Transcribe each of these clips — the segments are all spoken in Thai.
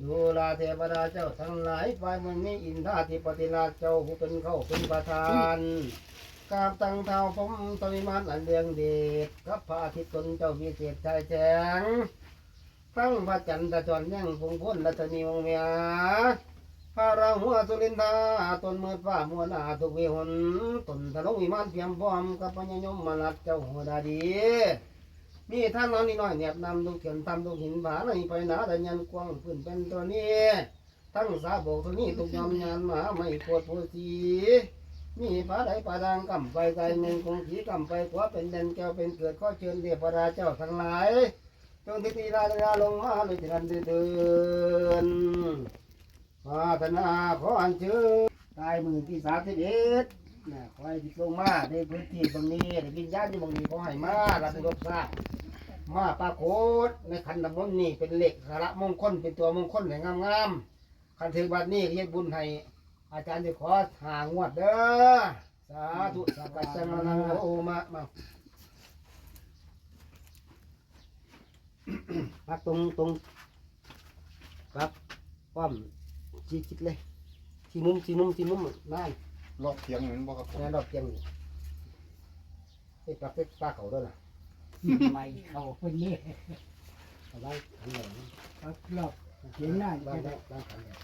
ดันตาธราโลาเทวาสังฆาสมาดาเจ้าทั้งหลายฝ่ายมันนี้อินทาธิปฏิราชเจ้าผู้เป็นเข้าเป็นประธานกราบตั้งเท้าผมตวิมานอันเลียงเดชกับพระอาทิตย์ตนเจ้ามีเศษชายแสงทั้งพระจันทร์ตะจรยังคงพ้นรัตนีวงเมียพระราหัวสุรินทาตนเมืดฟ้ามัวนาทุกเวหนตนทะลงวิมานเพียมพร้อมกับปัญญยมมาลัดเจ้าหัวดาดี มีท่านน้อยนิดน้อยเนี่ยนำลูกเขียนทำลูกหินผาในไปหนาแต่ยันกว้างพื้นเป็นตัวนี้ ทั้งสาโบกตัวนี้ตุกยอมยานมาไม่ปวดผู้สีมีผาใดผาดังกำไปไกลเมืองคงขีกำไปขวาเป็นเด่นแก้วเป็นเกิดข้อเชิญเดียพราเจ้าทั้งหลายจงทิฏฐิราชาลงมาเลยทันเดินพาธนาขออัญเชิญตายมือที่สามสิบเอ็ด นะขอให้ติดลงมาในพื้นที่ตรงนี้ในวิญญาณที่ตรงนี้ขอให้มารับรบทราบมาปรากฏในขันน้ำมนต์นี่เป็นเหล็กสาระมงคลเป็นตัวมงคลแห่งงามๆขันถึงบัดนี้เฮ็ดบุญให้อาจารย์จะขอหางวดเด้อสาธุสักการะนังโอมามาพักตรงตรงครับป้อมชี้คิดเลยที่มุมที่มุมที่มุมนั่น รอบเถียงนั่นบ่ครับผมนั่นดอกเกียงนี่ไอ้ปลาเป็ดปลาเขาด้วยนะไม่เข้าคนนี้เอาไว้ขันเหลืองครับรอบเห็นหน้าบ้านจะบ้านบ้านขันเหลือง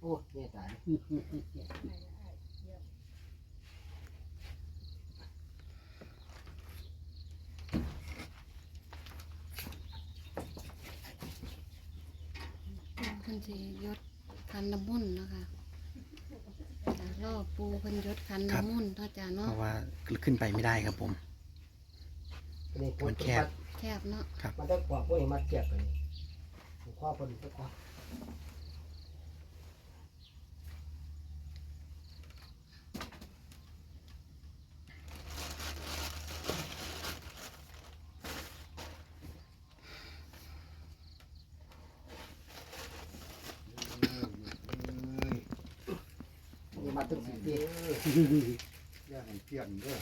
โอ้เนี่ยตาย เพิ่นสิยศ คันน้ำมนต์เนาะคะแต่รอบปูเพิ่นยศคันน้ำมนต์เนาะจ้าเพเนาะราะว่าขึ้นไปไม่ได้ครับผมนี่มันแคบ แคบเนาะ มันได้กว่าพวกนี้มาเจ็บกันนี่ข้อพอดีสักข้อนี่มาถึงสิบปี ทียนเด้อ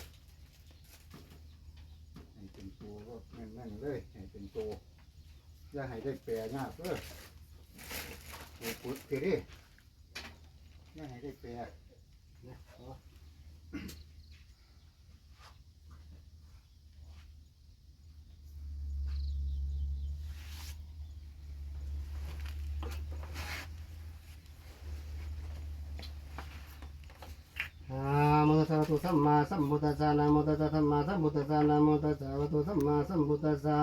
ให้เป็นตัวก็แน่นๆเลยให้เป็นตัวอย่าให้ได้แปรยากเด้อโอ้ปุ๊ดเกดิอย่าให้ได้แปรนะอ๋อ นะโมตั สัมมาสัมพุทธัสสะนะโมตัสสะสัมมาสัมพุทธัสสะนะโมตัสสะวะโตสัมมาสัมพุทธัสสะ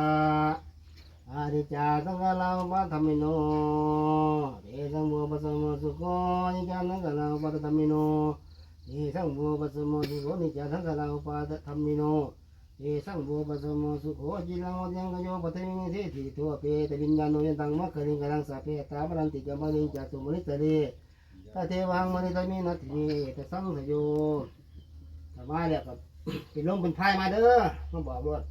อาริจาสังฆลาภะธรรมิโนเตสังโมปัสสโมสุโขนิจาสังฆลาภะธรรมิโนเตสังโมปัสสโมสุโขนิจาสังฆลาภะธรรมิโนเตสังโมปัสสโมสุโขจิรังโอยังกโยปะเทมิเทติทัวเปตวิญญาณโนยันตังมะคะริงกังสาเปตาบรันติกัมมะริงจัตุมนิตเรตาเทวังมณีตมีนาทีแต่สังสโย แต่มาเนี่ยก็เป็นลมเป็นพายมาเด้อมาบอกรวด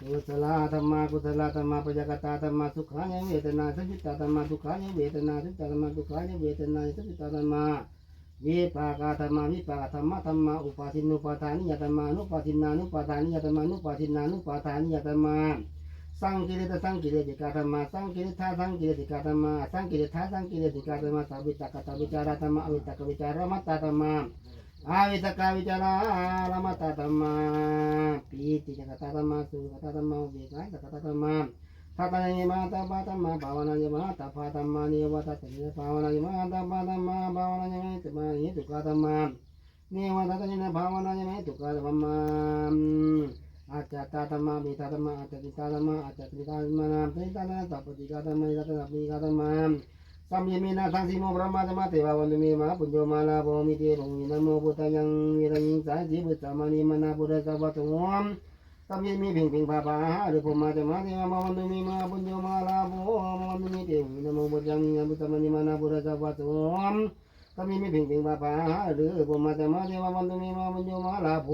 กุศลธรรมากุศลธรรมาปยากตาธรรมาสุขายังเวทนาสัจจิตาธรรมาสุขายังเวทนาสัจจิตาธรรมาสุขายังเวทนาสัจจิตาธรรมาวิปากาธรรมาวิปากธรรมะธรรมาอุปาทินุปาทานิยธรรมานุปาทินานุปาทานิยธรรมานุปาทินานุปาทานิยธรรมา สังกิริตสังกิริติกาธรรมสังกิริธาสังกิริติกาธรรมสังกิริธาสังกิริติกาธรรมาสัพพิตกตวิจารธรรมะอวิตกวิจารมัตตธรรมาอาวิตกวิจารารมัตตธรรมาปีติจกตธรรมาสุกตธรรมาวิกายจกตธรรมาทัตตานิมาตาปาตมาภาวนานิมาตาปาตมานิวัตติภาวนานิมาตาปาตมาภาวนานิมาตมานิตุกาตมานิวัตติภาวนานิมาตุกาตมา อาจตตมาบิตตมาอาจจะติตตมาอาจจะติตตมานาปิตตานาตัปปิกาตมาตัปปิกาตมาสัมยมีนาทังสีโมพระมาธรรมเทวาวันตุมีมาปุญโยมาลาโภมิเตโลมินโมพุทธยังวิรังยิงสายสีบุตตามานีมานาพุทธสัพพะตุมสัมยมีพิงพิงพาปาหาหรือพมาธรรมเทวาวันตุมีมาปุญโยมาลาโภวันตุมีเตโลมินโมพุทธายังบุตตามานีมานาพุทธสัพพะตุ งสัมยมีพิงเพิงพาปาหรือพมาธรรมาเทวาวันตุมีมาปุญโยมาลาโภ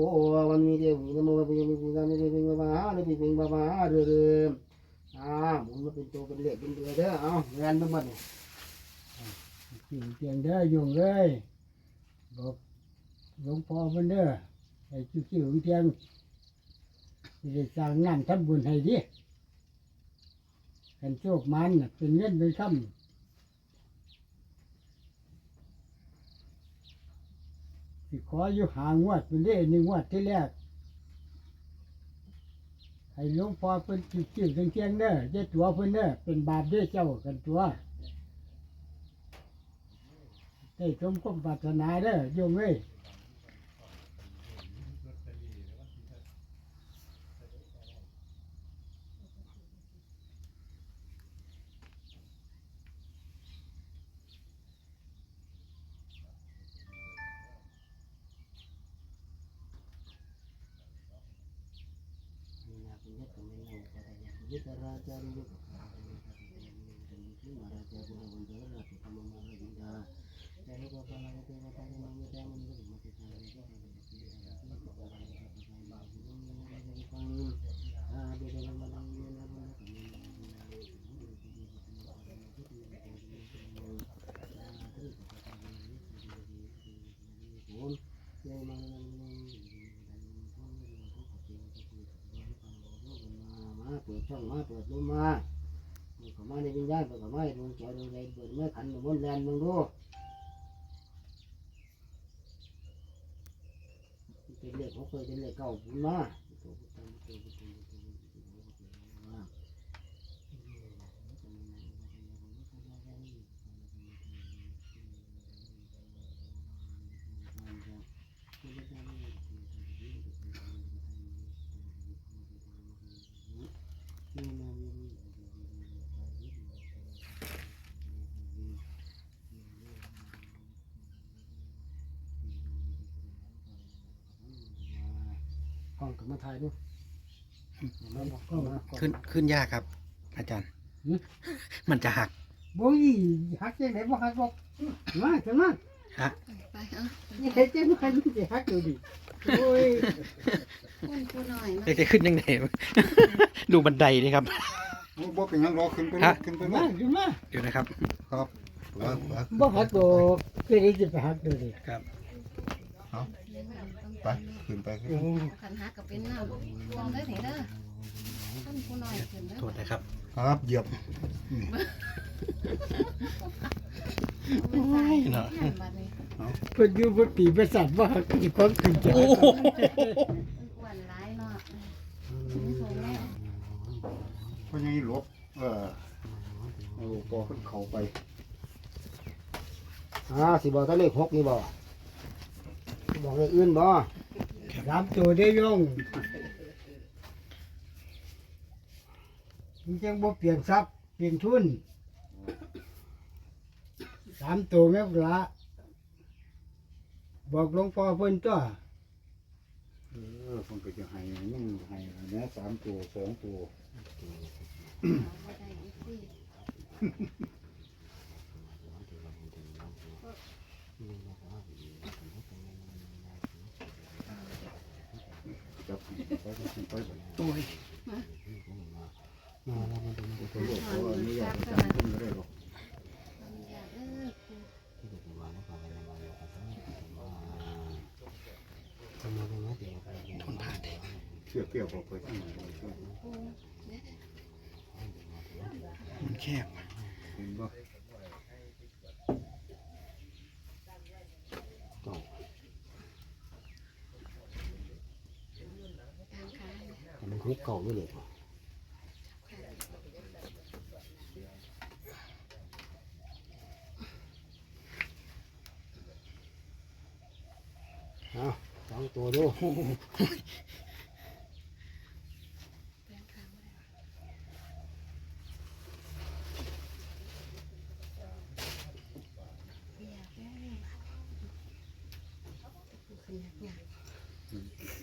วันมีเตโลมินโมพุทธายังบุตตามานีพิงพิงพาปาหรือพิงพิงพาปาหรืออ่าหมุนมาเป็นตัวเป็นเหลขเป็นเดือเด้อเอาเรียนทั้งหมดนี่สิ่งเตียงเด้อโยงเลยบอกหลวงพ่อมันเด้อไอ้ชื่อชื่อเตียงสิได้สร้างงานทำบุญให้ดิกันโชคมันเป็นเงินเป็นคำ สิขออยู่หางวดเป็นเด้หนึ่งงวดที่แรก ให้หลวงพ่อเป็นชื่อชื่อเตียงๆเด้อเจ้าตัวเพิ่นเด้อเป็นบาปเด้อเจ้ากันตัวได้สมความปรารถนาเด้อโยมเอ้ย ยิตราจาริยุกขาที่มาราจาบุรวัน เดอราติธรรมมาริดาจารุกปาลาเทวตานิมังยามันกุมติสาริกาอบิดาลมาดังเยนะบุญเยมามาเปิดช่องมาเปิดรูมาเปิดเข้ามาในวิญญาณเปิดเข้ามาในดวงใจดวงใจเปิดเมื่อขันมนต์แลนมึงดูเป็นเลขหกเลยเป็นเลขเก้าบุญมากล้อง กับมาถ่ายดูมาบอกกล้องมาขึ้นขึ้นยากครับ อาจารย์มันจะหักบ่ยหักจังไดบ่หักบอกมาจังมาฮะไปเอานี่เฮ็ดจังไดมันสิหักอยู่ดิโอ้ยคนผู้น้อยเนาจะขึ้นยังไง ดูบันไดนี่ครับ บ่เป็นหยังรอขึ้นไปฮะ ขึ้นไปมามาขึ้นมาเดี๋ยวนะครับ ครับ บ่หักดอกคือได้สิไปหักดูดิครับ ไปขึ้นไปขึ้นขันหักก็เป็นน้ำรวมเลยนี่เด้อคนผู้น้อยขึ้นเด้อโทษนะครับครับเหยียบไม่ใช่เนาะบัดนี้เพิ่นอยู่บ่ปีประสาทบ่หักสิความขึ้นใจโอ้โหอ้วนหลายเนาะไม่สนแล้วเพราะยังหลบเออเอาปอขึ้นเขาไปอ่าสิบอกแตะเลขหกนี่บอก บอกเลขอื่นบ่สามตัวได้ยงมันจังบ่เปลี่ยนทรัพย์เปลี่ยนทุนสามตัวแม่ปลาบอกหลวงพ่อเพิ่นตัวเออผมก็จะให้มึงให้อันนี้สามตัวสองตัว บ่ได้อีกสิ จับไปไปไป โอ้ยตัวเขาอนุญาตให้จับขึ้นก็ได้หรอกเออทนผ่านเลยเชื่อเกี่ยวกับไปที่ไหนปูเด้อมันแคบเห็นบ่ หกเก่าด้วยเลยรัเอาสองตัวดู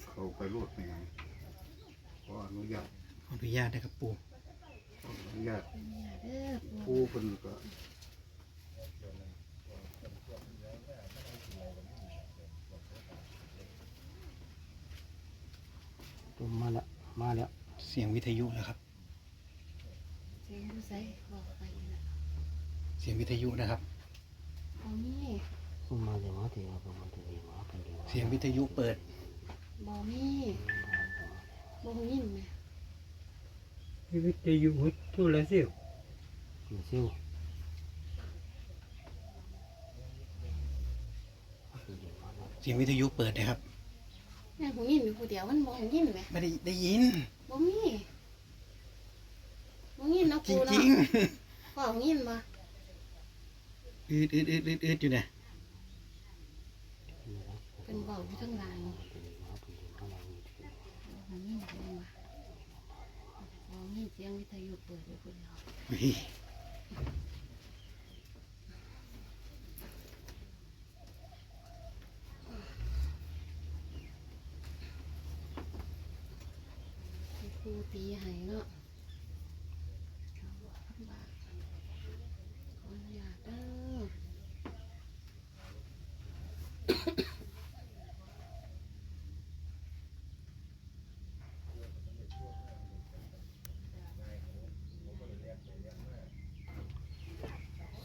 เขาไปรูดไปไง ออนุญาตขออนุญาตนะครับปู่ขออนุญาตเด้อปูผู้คนก็ตัวมาแล้วมาแล้วเสียงวิทยุนะครับ เสียงผู้ใส่บอกไปนะเสียงวิทยุนะครับเอามีมาเลยมาเถอะประมาณตัวนี้มาเป็นเดียวเสียงวิทยุเปิดบอมีบอยินไหม ชีวิตจะอยู่หัวทุละสิวมาซิวเสียงวิทยุเปิดนะครับ แม่ผมยินอยู่ผู้เดียวมันบอยินไหมไม่ได้ได้ยินบอมีบอยินเนาะจปูเนาะริงพ่อของยินบ่ๆอืดอืดอืดอืดอืดอยู่เนี่ยเป็นเบาอยู่ทั้งหลางบอยินเสียงบ่บอยินเสียงวิทยุเปิดอยู่ผู้เดียวเฮ้ยให้ครูตีให้เนาะขออนุญาตเด้อ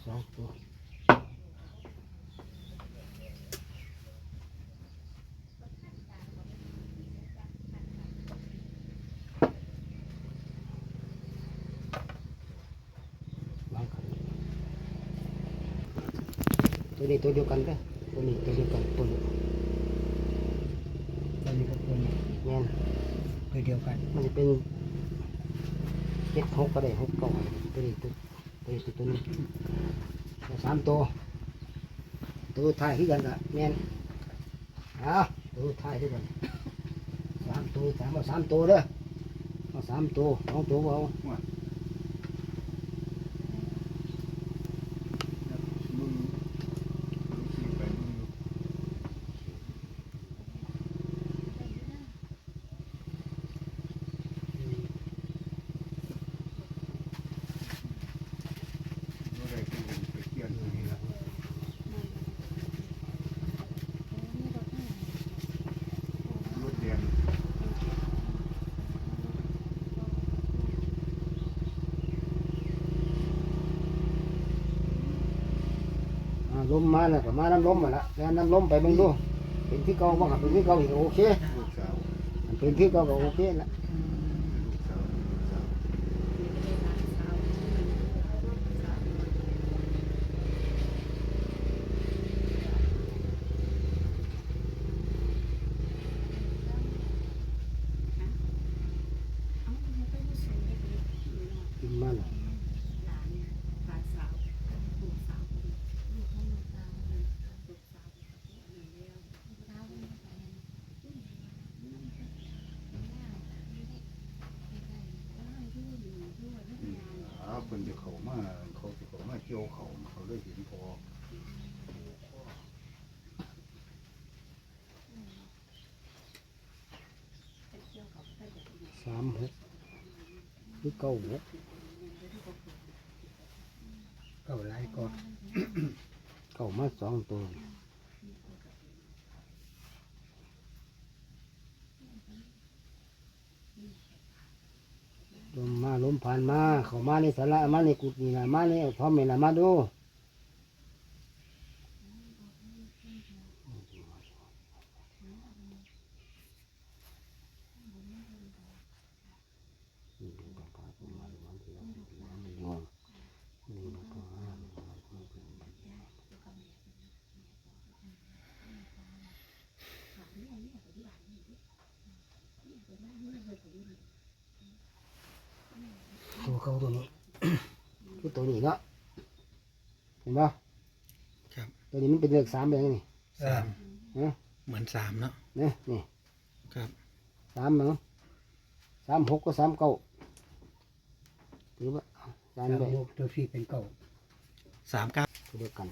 สองตัววางขัน ตัวนี้ตัวเดียวกันเด้อตัวนี้ตัวเดียวกันตัวนี้ตอนนี้ก็คนแม่นตัวเดียวกัน มันจะเป็นเจ็ดหกก็ได้หกเก้าตัวนี้ตัวตัวนี้ตัวตัวนี้แล้วสามตัวตัวท้ายที่กันละแม่นเอาตัวท้ายที่กันสามตัวสามเอาสามตัวเด้อเอาสามตัวสองตัวบ่เอา มึงมึงไปมึงเมื่อไรก็เห็นไปเที่ยวอยู่นี่ละรถแดง อ่าล มมาแล้วก็มาน้ำลมมาละแล้วน้ำลมไปเบิ่งดูเป็นที่เก่าบ้างเป็นที่เก่าอีกโอเคลูกสาวเป็นที่เก่าก็โอเคละ ลูกสาวลูกสาว กินมาแล้ว อ้าวเพิ่นจะเข้ามาเขาจะเข้ามาเกี่ยว เขาเขาเลยห็นพอสามหกที่เก้าหกเก่าหลายก็เก้ามาสองตัวลมมาลมผ่านมา เขามาในสาระมาในกุฏินี่ละมาในพร้อมนี่ละมาดู ตัวเขาตัวนี้ คือตัวนี้เนาะเห็นปะครับ ตัวนี้มันเป็นเลขสามแบบนี้สามนะเหมือนสามเนาะนี่นี่ครับสามเนาะสามหกก็สามเก้าถือว่าเอาจานสามไปหกตัวสี่เป็นเก่าสามเก้าเดียวกัน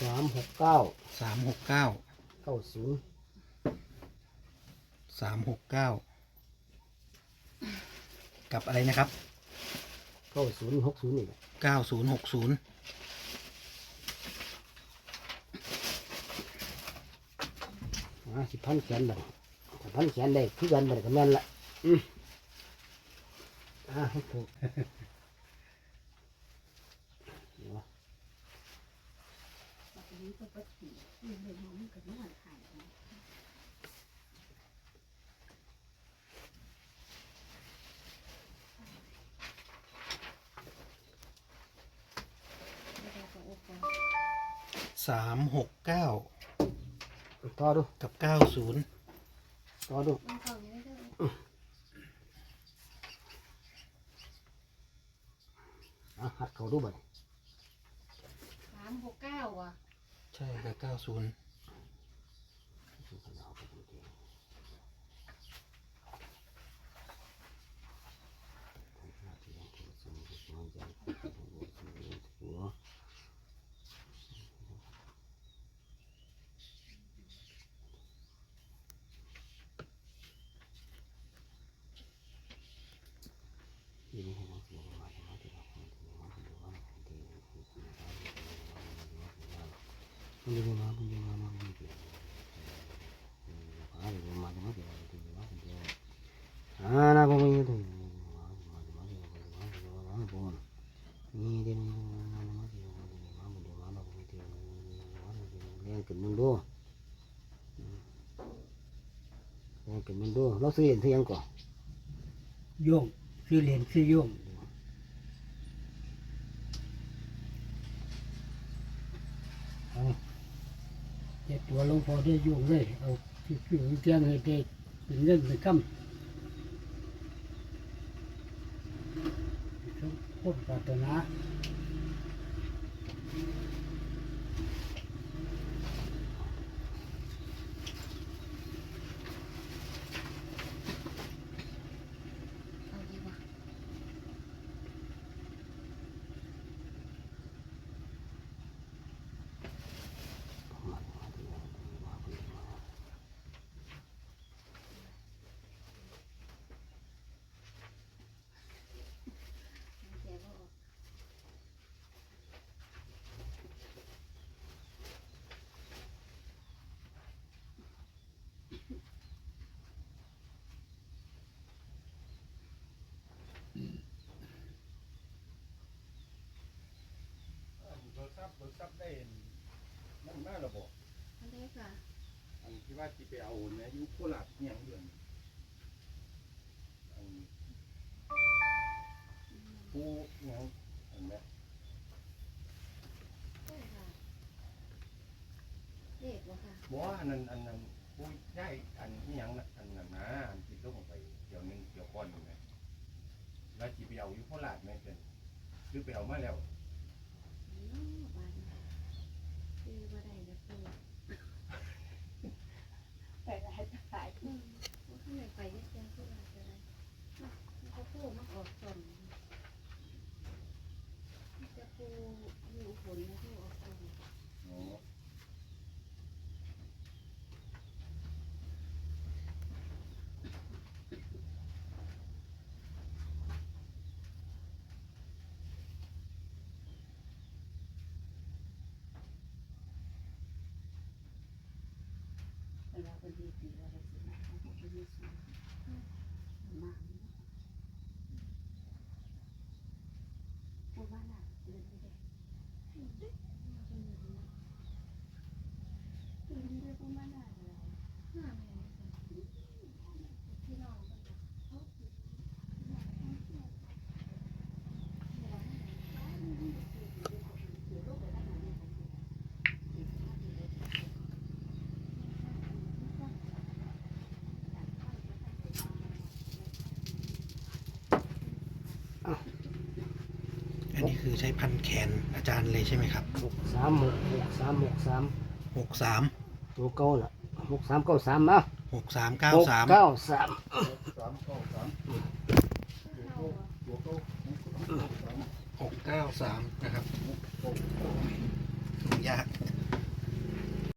สามหกเก้าสามหกเก้าเก้าศูนย์ สามหกเก้ากับอะไรนะครับเก้าศูนย์หกศูนย์นี่แหละเก้าศูนย์หกศูนย์อ่าสิพันแขนบัดถ้าพันแขนได้คือกันบัดก็แม่นละอืมอ่าให้ถูกเดี๋ยว สามหกเก้าต่อดูกับเก้าศูนย์ต่อดูมันเข้าอยู่ได้เด้ออะหัดเขาดูบัดสามหกเก้าว่ะ ใช่กับเก้าศูนย์ อ่านะผมมีถึงนี่เดี๋ยวเลี้ยงกินมึงดูเลี้ยงกินมึงดูเราซื้อเห็นซื้อยังก่อน โยง ซื้อเหรียญซื้อโยงเอาเจ็ดตัวหลวงพ่อได้โยงเลยเอาที่คือเตียงให้ได้เป็นเงินเป็นคำสมโคตรปรารถนาดีว่ะ เบิก ทรัพย์เบิกทรัพย์ได้นั่นมาระบบอันนี้ค่ะอันที่ว่าที่ไปเอาเนี่ยอยู่โคราชเนี่ยเดือนอันผู้เนี่ยเห็นไหมใช่ค่ะเลขว่ะค่ะบอกว่าอันนั้นอันนั้นผู้ย้ายอันนี้ยังนะอันนั้นนะอันที่ลงไปเดี๋ยวหนึงเดี๋ยวก่อนอยู่ไหมแล้วที่ไปเอาอยู่โคราชไหมเพื่อนหรือไปเอามาแล้ว อืมบาดนี้ซื้อบ่ได้แล้วปูไปได้ไปอืมว่าข้างในไปยังยังคือว่าจะได้อะ มันก็พูดมันออกส่งมันจะปูอยู่ฝนนะที่ออกส่งอ๋ออั hermana. ใช้พันแขนอาจารย์เลยใช่ไหมครับหกสามหกหกสามหกสามหกสามตัวเก้าล่ะหกสามเก้าสามนะหกสามเก้าสามหกเก้าสามสามเก้าสามเข้าอะตัวเก้าสามหกเก้าสามนะครับยาก